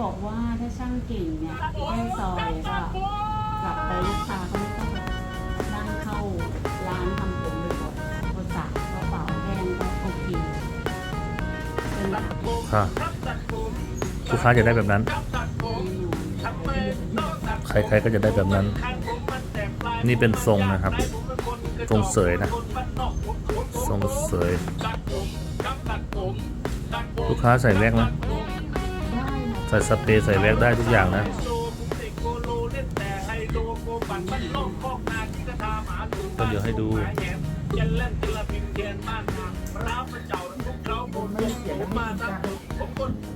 บอกว่าถ้าช่างเก่งเนี่ยแค่ซอยก็กลับไปลูกค้าก็ไม่ต้องนั่งเข้าร้านทำผมบ่อยๆก็สระก็เป่าแห้งก็โอเคเป็นแบบค่ะลูกค้าจะได้แบบนั้น ใครๆก็จะได้แบบนั้น นี่เป็นทรงนะครับ ทรงเสยนะ ทรงเสย ลูกค้าใส่แว็กนะได้นะ ใส่สเปรย์ใส่แว็กได้ทุกอย่างนะก็เดี๋ยวให้ดู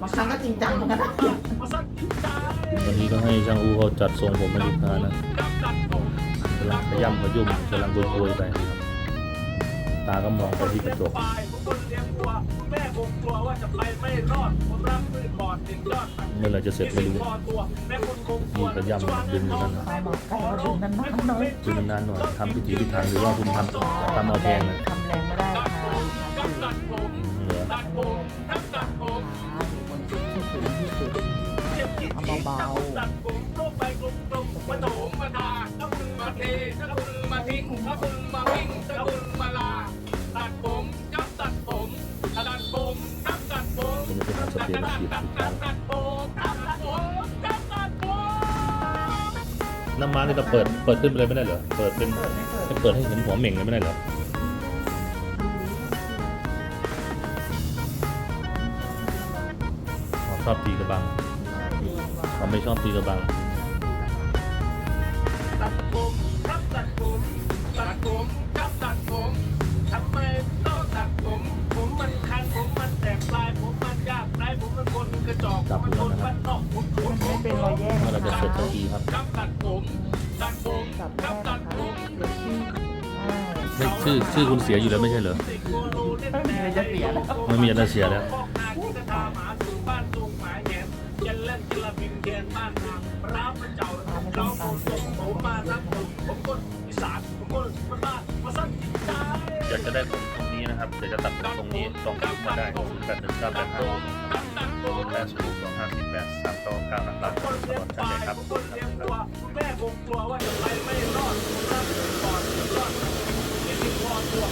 บางครั้งก็จริงจังเหมือนกันนะวันนี้ก็ให้ช่างอูเขาจัดทรงผมให้ลูกค้านะกำลังขย่ำขยุ่มกำลังโวยๆไปนะครับ ตาก็มองไปที่กระจกเมื่อไรจะเสร็จไม่รู้นี่ขย่ำดึงนั่นนะดึงนานหน่อยทำพิถีพิถันหรือว่าคุณทำทำเอาแพงนะทำแรงไม่ได้ค่ะเหลือขาอยู่บนจุดที่สูงมาที่สุดเอาเบาคุณจะไปหาสเปรย์มาฉีดทุกครั้งน้ำมันนี่เราเปิดเปิดขึ้นไปเลยไม่ได้เหรอเปิดเป็นเปิดไม่เปิดให้เปิดให้เห็นหัวเหม่งเลยไม่ได้เหรออ๋อชอบตีกระบังเขาไม่ชอบตีกระบัง มันไม่เป็นรอยแยกเมื่อเรานะจะเสร็จคะสักทีครับครับตัดผมตัดผมจับคไม่รับได้ตัดนะคะผมอ่าไม่ชื่อชื่อคุณเสียอยู่แล้วไม่ใช่เหรอติดโกโลเล่นไม่มีอะไรจะเสียแล้วไม่มีอะไรเสียแล้ว พาที่กราหมาสู่บ้านตรงหมายแหนยันเล่นกิลบินเทียนบ้านนางรับพระเจ้าเราผมผมมาทั้งผมผมคนอีสานผมคนบ้านบ้านมาสั้นจิตใจอยากจะได้ผมตรงนี้นะครับเดี๋ยวจะตัดผมตรงนี้ตรงนี้มาได้ศูนย์แปดหนึ่งเก้าแปดห้าแปดศูนย์สองห้าสี่แปดสามเก้าเก้านะครับตลอดกันเลยครับคนเลี้ยงวัวแม่คงกลัวว่าจะไปไม่รอดผมรับก่อนรอดเห็นที่คอตัว